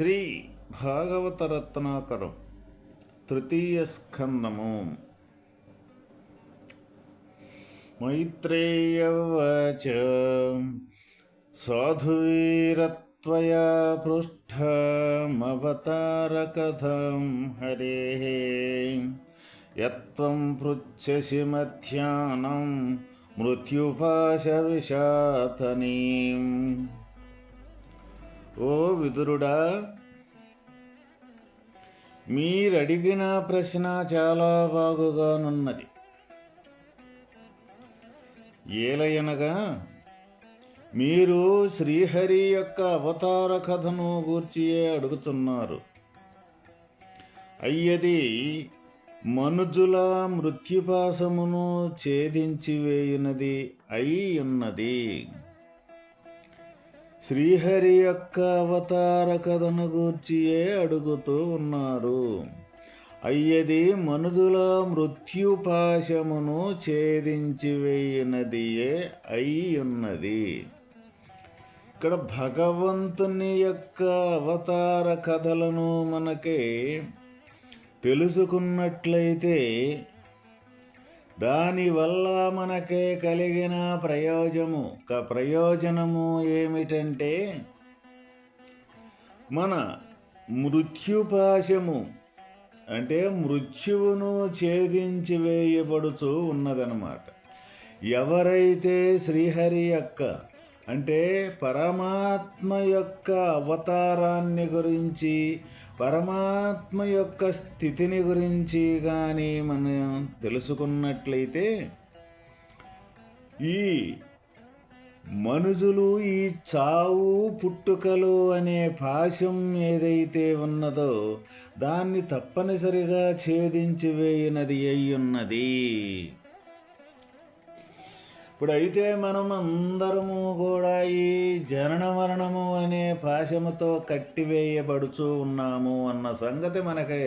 శ్రీ భాగవత రత్నాకరం తృతీయ స్కందము. మైత్రేయవచ సాధువీరత్వయా పృష్టమవతారకథం. హరే యత్వం పృచ్చసి మధ్యాహ్నం మృత్యుపాశవిషాతనీం ఓ విదురుడా మీరడిగిన ప్రశ్న చాలా బాగుగానున్నది. ఏలయనగా మీరు శ్రీహరి యొక్క అవతార కథను గూర్చియే అడుగుతున్నారు. అయ్యది మనుజుల మృత్యుపాసమును ఛేదించి వేయునది అయి ఉన్నది శ్రీహరి యొక్క అవతార కథను గూర్చియే అడుగుతూ ఉన్నారు? అయ్యది మనుజుల మృత్యుపాశమును ఛేదించి వేయినదియే అయి ఉన్నది ఇక్కడ భగవంతుని యొక్క అవతార కథలను మనకి తెలుసుకున్నట్లయితే దానివల్ల మనకే కలిగిన ప్రయోజము క ప్రయోజనము ఏమిటంటే మన మృత్యుపాశము అంటే మృత్యువును ఛేదించి వేయబడుతూ ఉన్నదనమాట ఎవరైతే శ్రీహరి యొక్క అంటే పరమాత్మ యొక్క అవతారాన్ని గురించి పరమాత్మ యొక్క స్థితిని గురించి కానీ మనం తెలుసుకున్నట్లయితే ఈ మనుజులు ఈ చావు పుట్టుకలు అనే పాశం ఏదైతే ఉన్నదో దాన్ని తప్పనిసరిగా ఛేదించి వేయినది అయ్యున్నది. ఇప్పుడైతే మనం అందరము కూడా ఈ జనన మరణము అనే పాశముతో కట్టివేయబడుచూ ఉన్నాము అన్న సంగతి మనకి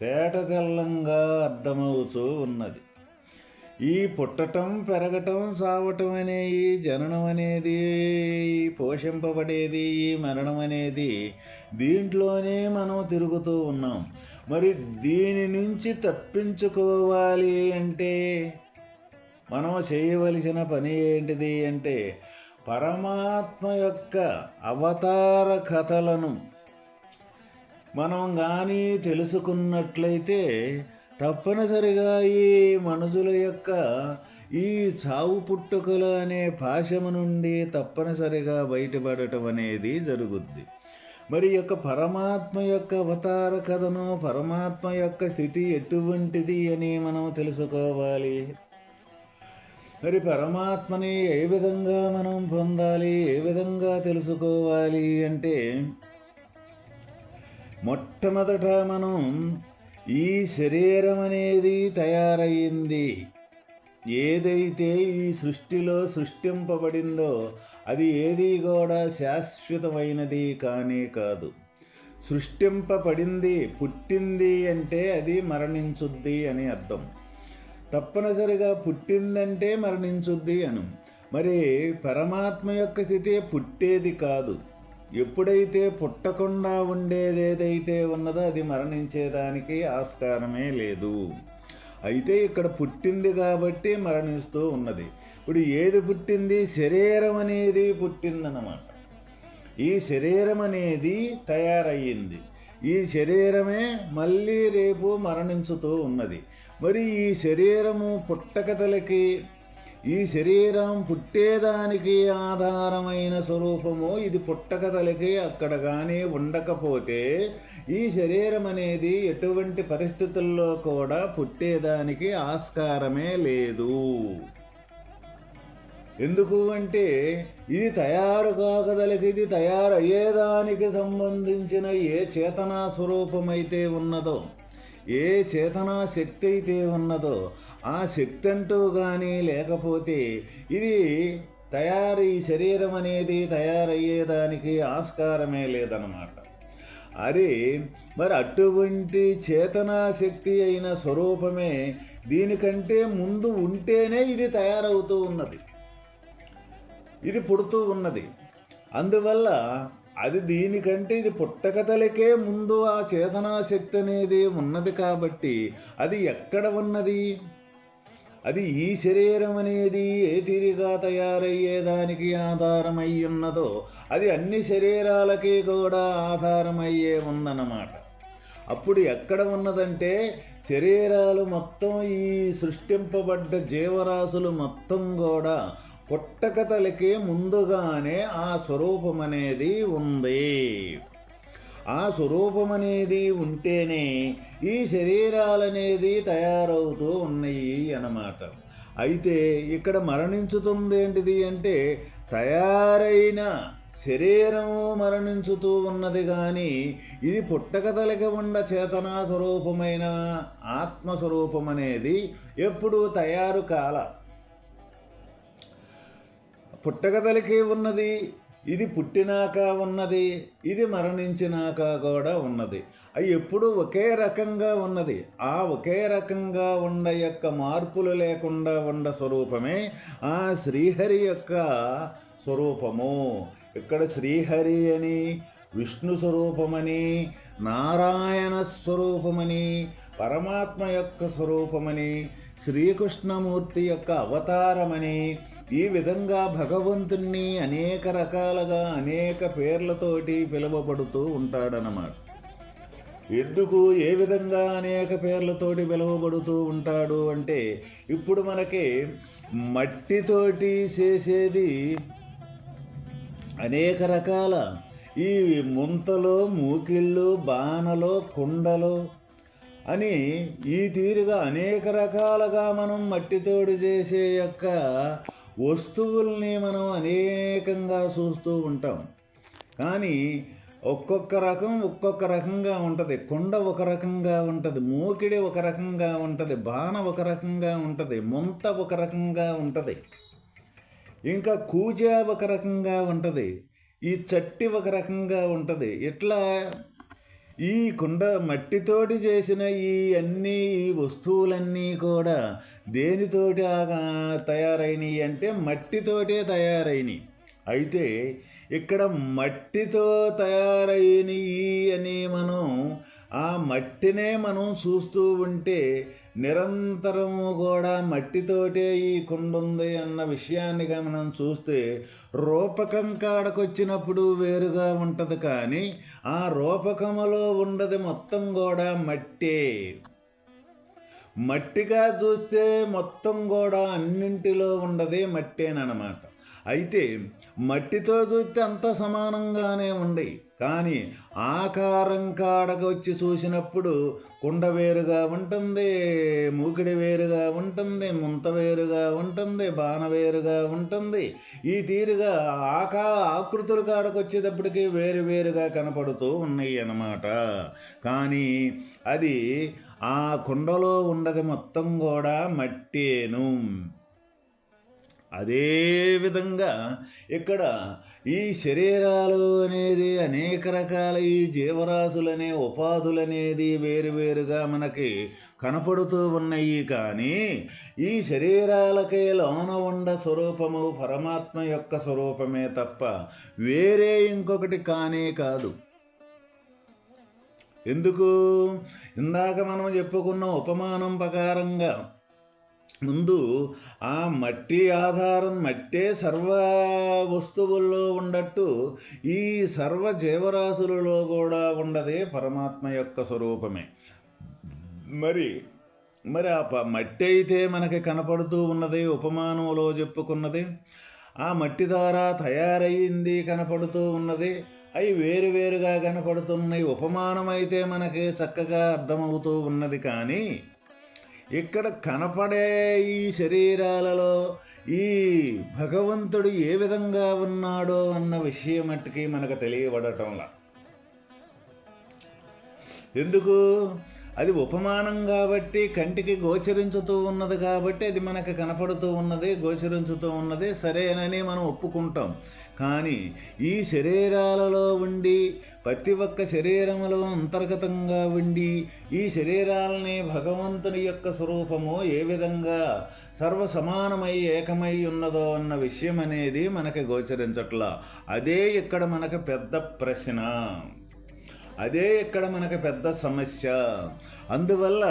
తేట తెల్లంగా అర్థమవుతూ ఉన్నది. ఈ పుట్టటం పెరగటం సావటం అనే ఈ జననం అనేది పోషింపబడేది ఈ మరణం అనేది దీంట్లోనే మనం తిరుగుతూ ఉన్నాం. మరి దీని నుంచి తప్పించుకోవాలి అంటే మనం చేయవలసిన పని ఏంటిది అంటే పరమాత్మ యొక్క అవతార కథలను మనం కానీ తెలుసుకున్నట్లయితే తప్పనిసరిగా ఈ మనుషుల యొక్క ఈ చావు పుట్టుకల అనే పాశము నుండి తప్పనిసరిగా బయటపడటం అనేది జరుగుద్ది. మరి యొక్క పరమాత్మ యొక్క అవతార కథను పరమాత్మ యొక్క స్థితి ఎటువంటిది అని మనం తెలుసుకోవాలి? మరి పరమాత్మని ఏ విధంగా మనం పొందాలి ఏ విధంగా తెలుసుకోవాలి అంటే మొట్టమొదట మనం ఈ శరీరం అనేది తయారయ్యింది ఏదైతే ఈ సృష్టిలో సృష్టింపబడిందో అది ఏది కూడా శాశ్వతమైనది కానీ కాదు. సృష్టింపబడింది పుట్టింది అంటే అది మరణించుద్ది అని అర్థం. తప్పనిసరిగా పుట్టిందంటే మరణించుద్ది అను. మరి పరమాత్మ యొక్క స్థితి పుట్టేది కాదు. ఎప్పుడైతే పుట్టకుండా ఉండేది ఏదైతే ఉన్నదో అది మరణించేదానికి ఆస్కారమే లేదు. అయితే ఇక్కడ పుట్టింది కాబట్టి మరణిస్తూ ఉన్నది. ఇప్పుడు ఏది పుట్టింది? శరీరం అనేది పుట్టిందన్నమాట. ఈ శరీరం అనేది తయారయ్యింది. ఈ శరీరమే మళ్ళీ రేపు మరణించుతూ ఉన్నది. మరి ఈ శరీరము పుట్టకతలకి ఈ శరీరం పుట్టేదానికి ఆధారమైన స్వరూపము ఇది పుట్టకతలకి అక్కడ కానీ ఉండకపోతే ఈ శరీరం అనేది ఎటువంటి పరిస్థితుల్లో కూడా పుట్టేదానికి ఆస్కారమే లేదు. ఎందుకు అంటే ఇది తయారు కాకదలకి ఇది తయారయ్యేదానికి సంబంధించిన ఏ చేతనా స్వరూపమైతే ఉన్నదో ఏ చేతనా శక్తి అయితే ఉన్నదో ఆ శక్తి అంటూ కానీ లేకపోతే ఇది తయారీ శరీరం అనేది తయారయ్యేదానికి ఆస్కారమే లేదన్నమాట. అరే మరి అటువంటి చేతనా శక్తి అయిన స్వరూపమే దీనికంటే ముందు ఉంటేనే ఇది తయారవుతూ ఉన్నది. ఇది పుడుతూ ఉన్నది. అందువల్ల అది దీనికంటే ఇది పుట్టకథలకే ముందు ఆ చేతనా శక్తి అనేది ఉన్నది కాబట్టి అది ఎక్కడ ఉన్నది? అది ఈ శరీరం అనేది ఏ తీరిగా తయారయ్యేదానికి ఆధారమై ఉన్నదో అది అన్ని శరీరాలకి కూడా ఆధారమయ్యే ఉందన్నమాట. అప్పుడు ఎక్కడ ఉన్నదంటే శరీరాలు మొత్తం ఈ సృష్టింపబడ్డ జీవరాశులు మొత్తం కూడా పుట్టకతలకి ముందుగానే ఆ స్వరూపం అనేది ఉంది. ఆ స్వరూపం అనేది ఉంటేనే ఈ శరీరాలనేది తయారవుతూ ఉన్నాయి అన్నమాట. అయితే ఇక్కడ మరణించుతుంది ఏంటిది అంటే తయారైన శరీరము మరణించుతూ ఉన్నది కానీ ఇది పుట్టకతలకి ఉండ చేతనా స్వరూపమైన ఆత్మస్వరూపం అనేది ఎప్పుడూ తయారు కాల. పుట్టగదలికి ఉన్నది ఇది పుట్టినాక ఉన్నది ఇది మరణించినాక కూడా ఉన్నది. అవి ఎప్పుడూ ఒకే రకంగా ఉన్నది. ఆ ఒకే రకంగా ఉండ యొక్క మార్పులు లేకుండా ఉండ స్వరూపమే ఆ శ్రీహరి యొక్క స్వరూపము. ఇక్కడ శ్రీహరి అని విష్ణు స్వరూపమని నారాయణ స్వరూపమని పరమాత్మ యొక్క స్వరూపమని శ్రీకృష్ణమూర్తి యొక్క అవతారమని ఈ విధంగా భగవంతుణ్ణి అనేక రకాలుగా అనేక పేర్లతోటి పిలువబడుతూ ఉంటాడనమాట ఎందుకు ఏ విధంగా అనేక పేర్లతోటి పిలువబడుతూ ఉంటాడు అంటే ఇప్పుడు మనకి మట్టితోటి చేసేది అనేక రకాల ఈ ముంతలు మూకిళ్ళు బాణలు కుండలు అని ఈ తీరుగా అనేక రకాలుగా మనం మట్టితోడు చేసే యొక్క వస్తువుల్ని మనం అనేకంగా చూస్తూ ఉంటాం. కానీ ఒక్కొక్క రకం ఒక్కొక్క రకంగా ఉంటుంది. కొండ ఒక రకంగా ఉంటుంది. మూకిడి ఒక రకంగా ఉంటుంది. బాణ ఒక రకంగా ఉంటుంది. ముంత ఒక రకంగా ఉంటుంది. ఇంకా కూజ ఒక రకంగా ఉంటుంది. ఈ చట్టి ఒక రకంగా ఉంటుంది. ఇట్లా ఈ కుండ మట్టితోటి చేసిన ఈ అన్ని ఈ వస్తువులన్నీ కూడా దేనితోటి తయారైనవి అంటే మట్టితోటే తయారైనవి అయితే ఇక్కడ మట్టితో తయారైనవి అని మనం ఆ మట్టినే మనం చూస్తూ ఉంటే నిరంతరము కూడా మట్టితోటే ఈ కుండ ఉంది అన్న విషయాన్ని మనం చూస్తే రూపకం కాడకొచ్చినప్పుడు వేరుగా ఉంటుంది కానీ ఆ రూపకములో ఉండదు మొత్తం కూడా మట్టే. మట్టిగా చూస్తే మొత్తం కూడా అన్నింటిలో ఉండదే మట్టేనమాట అయితే మట్టితో చూస్తే అంత సమానంగానే ఉండి కానీ ఆకారం కాడకు వచ్చి చూసినప్పుడు కుండ వేరుగా ఉంటుంది మూకిడి వేరుగా ఉంటుంది ముంత వేరుగా ఉంటుంది బాణ వేరుగా ఉంటుంది. ఈ తీరుగా ఆకా ఆకృతుల కాడకు వచ్చేటప్పటికి వేరు వేరుగా కనపడుతూ ఉన్నాయి అన్నమాట. కానీ అది ఆ కుండలో ఉన్నది మొత్తం కూడా మట్టేను. అదేవిధంగా ఇక్కడ ఈ శరీరాలు అనేది అనేక రకాల ఈ జీవరాశులనే ఉపాధులనేది వేరువేరుగా మనకి కనపడుతూ ఉన్నాయి. కానీ ఈ శరీరాలకే లోన ఉండ స్వరూపము పరమాత్మ యొక్క స్వరూపమే తప్ప వేరే ఇంకొకటి కానే కాదు. ఎందుకు? ఇందాక మనం చెప్పుకున్న ఉపమానం ప్రకారంగా ముందు ఆ మట్టి ఆధారం మట్టే సర్వ వస్తువుల్లో ఉండట్టు ఈ సర్వ జీవరాశులలో కూడా ఉండదే పరమాత్మ యొక్క స్వరూపమే. మరి మరి ఆ ప మట్టి అయితే మనకి కనపడుతూ ఉన్నది ఉపమానంలో చెప్పుకున్నది. ఆ మట్టి ద్వారా తయారయ్యింది కనపడుతూ ఉన్నది. అవి వేరువేరుగా కనపడుతున్నాయి ఉపమానం అయితే మనకి చక్కగా అర్థమవుతూ ఉన్నది కానీ ఇక్కడ కనపడే ఈ శరీరాలలో ఈ భగవంతుడు ఏ విధంగా ఉన్నాడో అన్న విషయం మట్టుకి మనకు తెలియబడటంలా. ఎందుకు? అది ఉపమానం కాబట్టి కంటికి గోచరించుతూ ఉన్నది కాబట్టి అది మనకు కనపడుతూ ఉన్నది గోచరించుతూ ఉన్నది సరేనని మనం ఒప్పుకుంటాం. కానీ ఈ శరీరాలలో ఉండి ప్రతి ఒక్క శరీరములో అంతర్గతంగా ఉండి ఈ శరీరాలని భగవంతుని యొక్క స్వరూపము ఏ విధంగా సర్వ సమానమై ఏకమై ఉన్నదో అన్న విషయం అనేది మనకి గోచరించట్లా. అదే ఇక్కడ మనకు పెద్ద ప్రశ్న. అదే ఇక్కడ మనకు పెద్ద సమస్య. అందువల్ల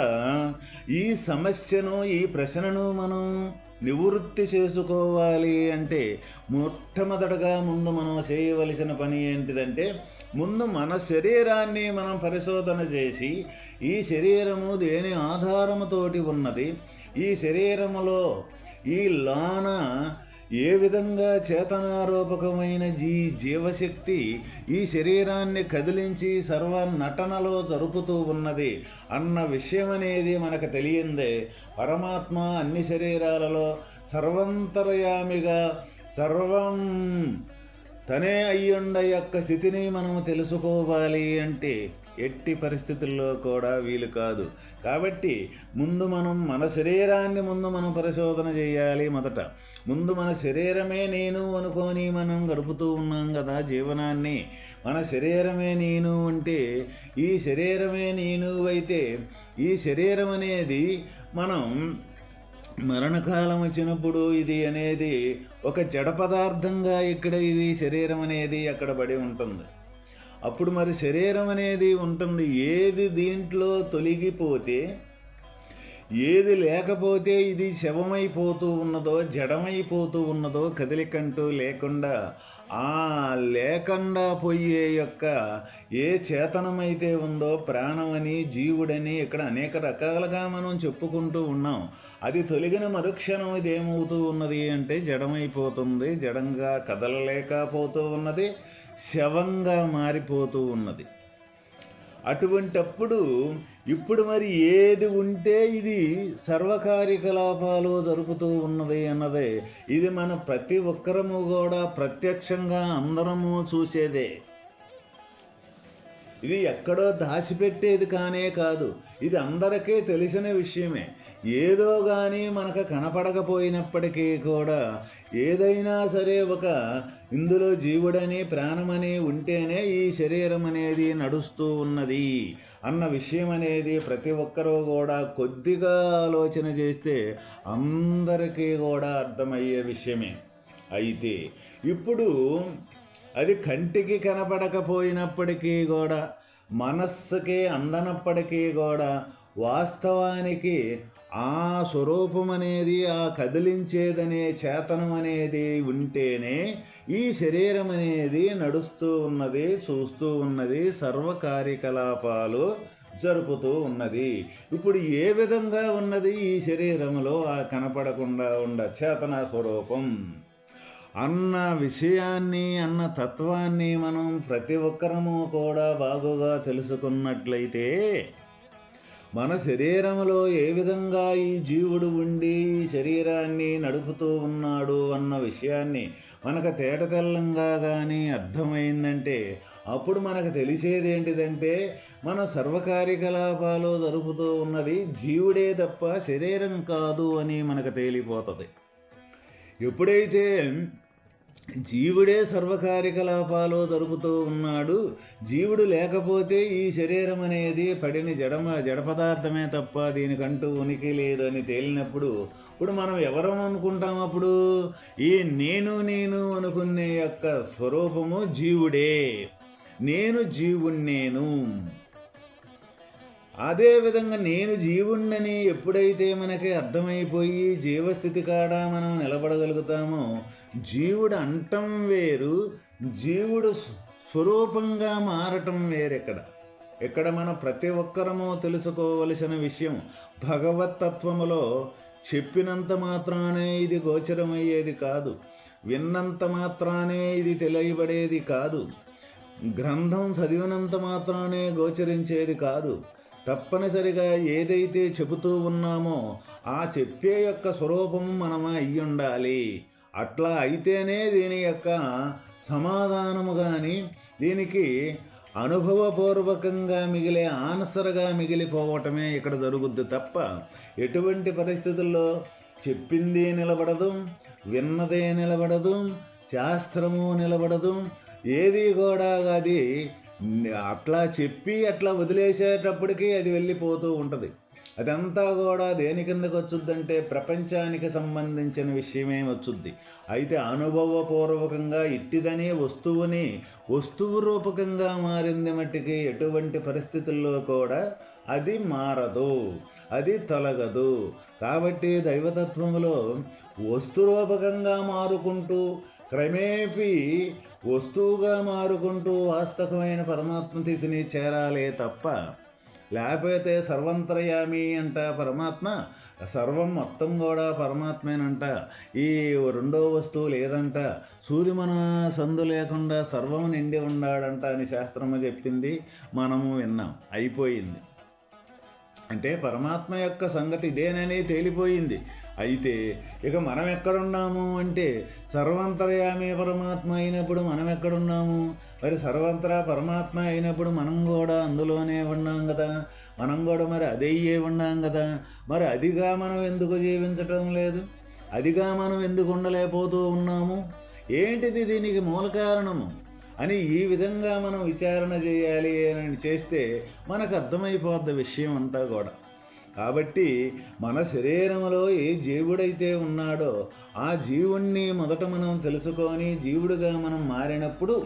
ఈ సమస్యను ఈ ప్రశ్నను మనం నివృత్తి చేసుకోవాలి అంటే మొట్టమొదటగా ముందు మనం చేయవలసిన పని ఏంటిదంటే ముందు మన శరీరాన్ని మనం పరిశోధన చేసి ఈ శరీరము దేని ఆధారముతోటి ఉన్నది? ఈ శరీరములో ఈ లాన ఏ విధంగా చేతనారూపకమైన ఈ జీవశక్తి ఈ శరీరాన్ని కదిలించి సర్వ నటనలో జరుపుతూ ఉన్నది అన్న విషయం అనేది మనకు తెలియందే. పరమాత్మ అన్ని శరీరాలలో సర్వంతరయామిగా సర్వం తనే అయ్యుండ యొక్క స్థితిని మనం తెలుసుకోవాలి అంటే ఎట్టి పరిస్థితుల్లో కూడా వీలు కాదు. కాబట్టి ముందు మనం మన శరీరాన్ని ముందు మనం పరిశోధన చేయాలి మొదట. ముందు మన శరీరమే నేను అనుకొని మనం గడుపుతూ ఉన్నాం కదా జీవనాన్ని. మన శరీరమే నేను అంటే ఈ శరీరమే నేను అయితే ఈ శరీరం అనేది మనం మరణకాలం వచ్చినప్పుడు ఇది అనేది ఒక జడ పదార్థంగా ఇక్కడ ఇది శరీరం అనేది అక్కడ పడి ఉంటుంది. అప్పుడు మరి శరీరం అనేది ఉంటుంది. ఏది దీంట్లో తొలగిపోతే ఏది లేకపోతే ఇది శవమైపోతూ ఉన్నదో జడమైపోతూ ఉన్నదో కదిలికంటూ లేకుండా ఆ లేకుండా పోయే యొక్క ఏ చేతనమైతే ఉందో ప్రాణమని జీవుడని ఇక్కడ అనేక రకాలుగా మనం చెప్పుకుంటూ ఉన్నాం. అది తొలగిన మరుక్షణం ఇది ఏమవుతూ ఉన్నది అంటే జడమైపోతుంది జడంగా కదలలేకపోతూ ఉన్నది. శవంగా మారిపోతూ ఉన్నది. అటువంటప్పుడు ఇప్పుడు మరి ఏది ఉంటే ఇది సర్వకార్యకలాపాలు జరుపుతూ ఉన్నది అన్నదే. ఇది మన ప్రతి ఒక్కరము కూడా ప్రత్యక్షంగా అందరము చూసేదే. ఇది ఎక్కడో దాచిపెట్టేది కానే కాదు. ఇది అందరికీ తెలిసిన విషయమే. ఏదో కానీ మనకు కనపడకపోయినప్పటికీ కూడా ఏదైనా సరే ఒక ఇందులో జీవుడని ప్రాణమని ఉంటేనే ఈ శరీరం అనేది నడుస్తూ ఉన్నది అన్న విషయం అనేది ప్రతి ఒక్కరూ కూడా కొద్దిగా ఆలోచన చేస్తే అందరికీ కూడా అర్థమయ్యే విషయమే. అయితే ఇప్పుడు అది కంటికి కనపడకపోయినప్పటికీ కూడా మనస్సుకి అందనప్పటికీ కూడా వాస్తవానికి ఆ స్వరూపం అనేది ఆ కదిలించేదనే చేతనం అనేది ఉంటేనే ఈ శరీరం అనేది నడుస్తూ ఉన్నది చూస్తూ ఉన్నది సర్వ కార్యకలాపాలు జరుపుతూ ఉన్నది. ఇప్పుడు ఏ విధంగా ఉన్నది ఈ శరీరంలో ఆ కనపడకుండా ఉండ చేతన స్వరూపం. అన్న విషయాన్ని అన్న తత్వాన్ని మనం ప్రతి ఒక్కరము కూడా బాగుగా తెలుసుకున్నట్లయితే మన శరీరంలో ఏ విధంగా ఈ జీవుడు ఉండి శరీరాన్ని నడుపుతూ ఉన్నాడు అన్న విషయాన్ని మనకు తేటతెల్లంగా కానీ అర్థమైందంటే అప్పుడు మనకు తెలిసేది ఏంటిదంటే మన సర్వకార్యకలాపాలు జరుపుతూ ఉన్నది జీవుడే తప్ప శరీరం కాదు అని మనకు తేలిపోతుంది. ఎప్పుడైతే జీవుడే సర్వకార్యకలాపాలు జరుపుతూ ఉన్నాడు. జీవుడు లేకపోతే ఈ శరీరం అనేది పడిన జడమ జడ పదార్థమే తప్ప దీనికంటూ ఉనికి లేదని తేలినప్పుడు ఇప్పుడు మనం ఎవరం అనుకుంటాం అప్పుడు? ఈ నేను నేను అనుకునే యొక్క స్వరూపము జీవుడే. నేను జీవుణ్ణేను. అదేవిధంగా నేను జీవుణ్ణని ఎప్పుడైతే మనకి అర్థమైపోయి జీవస్థితి కాడ మనం నిలబడగలుగుతామో జీవుడు అంటం వేరు జీవుడు స్వరూపంగా మారటం వేరెక్కడ? ఇక్కడ మన ప్రతి ఒక్కరము తెలుసుకోవలసిన విషయం భగవతత్వములో చెప్పినంత మాత్రానే ఇది గోచరమయ్యేది కాదు. విన్నంత మాత్రానే ఇది తెలియబడేది కాదు. గ్రంథం చదివినంత మాత్రానే గోచరించేది కాదు. తప్పనిసరిగా ఏదైతే చెబుతూ ఉన్నామో ఆ చెప్పే యొక్క స్వరూపం మనం అయ్యి ఉండాలి అట్లా అయితేనే దీని యొక్క సమాధానము కానీ దీనికి అనుభవపూర్వకంగా మిగిలే ఆన్సర్గా మిగిలిపోవటమే ఇక్కడ జరుగుద్ది తప్ప ఎటువంటి పరిస్థితుల్లో చెప్పింది నిలబడదు విన్నదే నిలబడదు శాస్త్రము నిలబడదు ఏది కూడా అది అట్లా చెప్పి అట్లా వదిలేసేటప్పటికీ అది వెళ్ళిపోతూ ఉంటుంది. అదంతా కూడా దేని కిందకు వచ్చుద్దంటే ప్రపంచానికి సంబంధించిన విషయమే వచ్చుద్ది. అయితే అనుభవపూర్వకంగా ఇట్టిదనే వస్తువుని వస్తువు రూపకంగా మారింది మట్టికి ఎటువంటి పరిస్థితుల్లో కూడా అది మారదు అది తొలగదు. కాబట్టి దైవతత్వంలో వస్తురూపకంగా మారుకుంటూ క్రమేపీ వస్తువుగా మారుకుంటూ వాస్తవమైన పరమాత్మ స్థితిని చేరాలే తప్ప లేకపోతే సర్వంతరయామి అంట పరమాత్మ సర్వం మొత్తం కూడా పరమాత్మేనంట. ఈ రెండో వస్తువు లేదంట. సూర్యమన సందు లేకుండా సర్వం నిండి ఉన్నాడంట అని శాస్త్రము చెప్పింది. మనము విన్నాం. అయిపోయింది. అంటే పరమాత్మ యొక్క సంగతి ఇదేనని తేలిపోయింది. అయితే ఇక మనం ఎక్కడున్నాము అంటే సర్వంతరయామే పరమాత్మ అయినప్పుడు మనం ఎక్కడున్నాము మరి సర్వంతరా పరమాత్మ అయినప్పుడు మనం కూడా అందులోనే ఉన్నాం కదా? మనం కూడా మరి అదయ్యే ఉన్నాం కదా? మరి అదిగా మనం ఎందుకు జీవించటం లేదు? అదిగా మనం ఎందుకు ఉండలేకపోతూ ఉన్నాము? ఏంటిది దీనికి మూల కారణము? అని ఈ విధంగా మనం విచారణ చేయాలి అని చేస్తే మనకు అర్థమైపోద్ది విషయం అంతా కూడా. కాబట్టి మన శరీరంలో ఏ జీవుడైతే ఉన్నాడో ఆ జీవుణ్ణి మొదట మనం తెలుసుకొని జీవుడిగా మనం మారినప్పుడు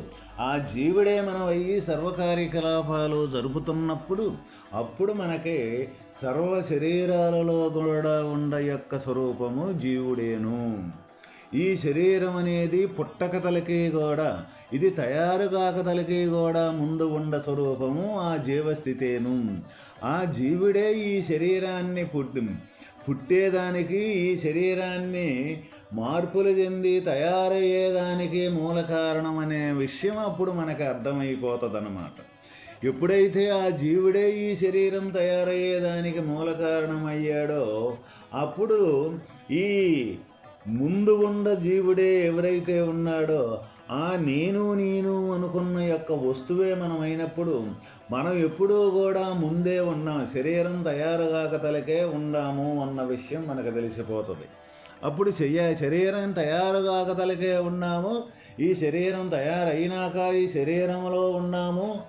ఆ జీవుడే మనం అయ్యి సర్వకార్యకలాపాలు జరుపుతున్నప్పుడు అప్పుడు మనకి సర్వ శరీరాలలో కూడా ఉండ యొక్క స్వరూపము జీవుడేను. ఈ శరీరం అనేది పుట్టక తలకే కూడా ఇది తయారు కాక తలకి కూడా ముందు ఉండ స్వరూపము ఆ జీవస్థితేను. ఆ జీవుడే ఈ శరీరాన్ని పుట్టి పుట్టేదానికి ఈ శరీరాన్ని మార్పులు చెంది తయారయ్యేదానికి మూల కారణం అనే విషయం అప్పుడు మనకు అర్థమైపోతుంది అన్నమాట ఎప్పుడైతే ఆ జీవుడే ఈ శరీరం తయారయ్యేదానికి మూల కారణం అయ్యాడో అప్పుడు ఈ ముందు ఉండ జీవుడే ఎవరైతే ఉన్నాడో ఆ నేను నేను అనుకున్న యొక్క వస్తువే మనం అయినప్పుడు మనం ఎప్పుడూ కూడా ముందే ఉన్నాం శరీరం తయారుగాక తలకే ఉన్నాము అన్న విషయం మనకు తెలిసిపోతుంది. అప్పుడు చెయ్య శరీరం తయారుగాక తలకే ఉన్నాము ఈ శరీరం తయారైనాక ఈ శరీరంలో ఉన్నాము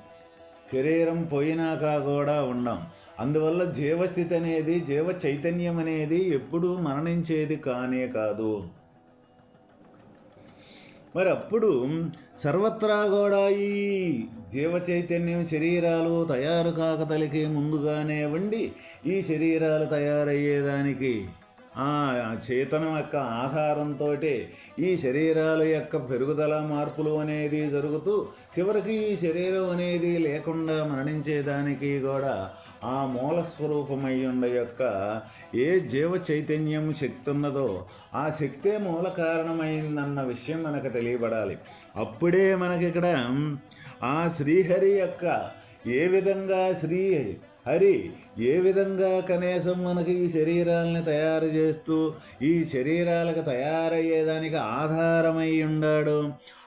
శరీరం పోయినాక కూడా ఉన్నాం. అందువల్ల జీవస్థితి అనేది జీవ చైతన్యం అనేది ఎప్పుడూ మరణించేది కానే కాదు. మరి అప్పుడు సర్వత్రా కూడా ఈ జీవ చైతన్యం శరీరాలు తయారు కాకతలికి ముందుగానే ఉండి ఈ శరీరాలు తయారయ్యేదానికి ఆ చేతనం యొక్క ఆధారంతో ఈ శరీరాల యొక్క పెరుగుదల మార్పులు అనేది జరుగుతూ చివరికి ఈ శరీరం అనేది లేకుండా మరణించేదానికి కూడా ఆ మూల స్వరూపమై ఉండ యొక్క ఏ జీవ చైతన్యం శక్తి ఉన్నదో ఆ శక్తే మూల కారణమైందన్న విషయం మనకు తెలియబడాలి. అప్పుడే మనకి ఇక్కడ ఆ శ్రీహరి యొక్క ఏ విధంగా శ్రీ హరి ఏ విధంగా కనీసం మనకి ఈ శరీరాలని తయారు చేస్తూ ఈ శరీరాలకు తయారయ్యేదానికి ఆధారమై ఉండాడు?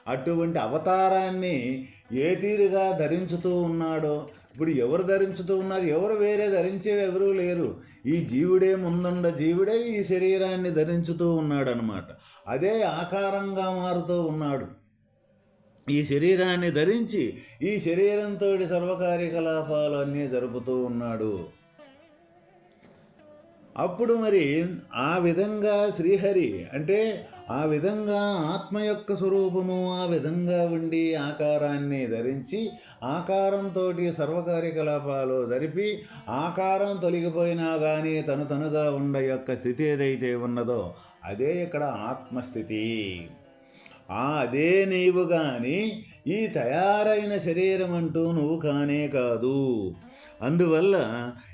అటువంటి అవతారాన్ని ఏ తీరుగా ధరించుతూ ఉన్నాడో ఇప్పుడు ఎవరు ధరించుతూ ఉన్నారు ఎవరు వేరే ధరించే ఎవరూ లేరు. ఈ జీవుడే ముందుండ జీవుడే ఈ శరీరాన్ని ధరించుతూ ఉన్నాడు అనమాట అదే ఆకారంగా మారుతూ ఉన్నాడు. ఈ శరీరాన్ని ధరించి ఈ శరీరంతో సర్వకార్యకలాపాలు అన్నీ జరుపుతూ ఉన్నాడు. అప్పుడు మరి ఆ విధంగా శ్రీహరి అంటే ఆ విధంగా ఆత్మ యొక్క స్వరూపము ఆ విధంగా ఉండి ఆకారాన్ని ధరించి ఆకారంతో సర్వకార్యకలాపాలు జరిపి ఆకారం తొలగిపోయినా కానీ తను తనుగా ఉండ యొక్క స్థితి ఏదైతే ఉన్నదో అదే ఇక్కడ ఆత్మస్థితి. ఆ అదే నీవు కానీ ఈ తయారైన శరీరం అంటూ నువ్వు కానే కాదు. అందువల్ల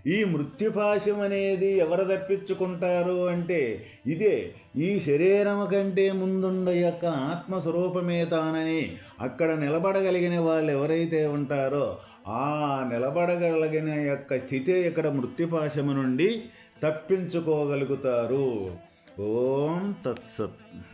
ఈ మృత్యుపాశం అనేది ఎవరు తప్పించుకుంటారు అంటే ఇదే ఈ శరీరము కంటే ముందుండ యొక్క ఆత్మస్వరూపమే తానని అక్కడ నిలబడగలిగిన వాళ్ళు ఎవరైతే ఉంటారో ఆ నిలబడగలిగిన యొక్క స్థితే ఇక్కడ మృత్యుపాశము నుండి తప్పించుకోగలుగుతారు. ఓం తత్సత్.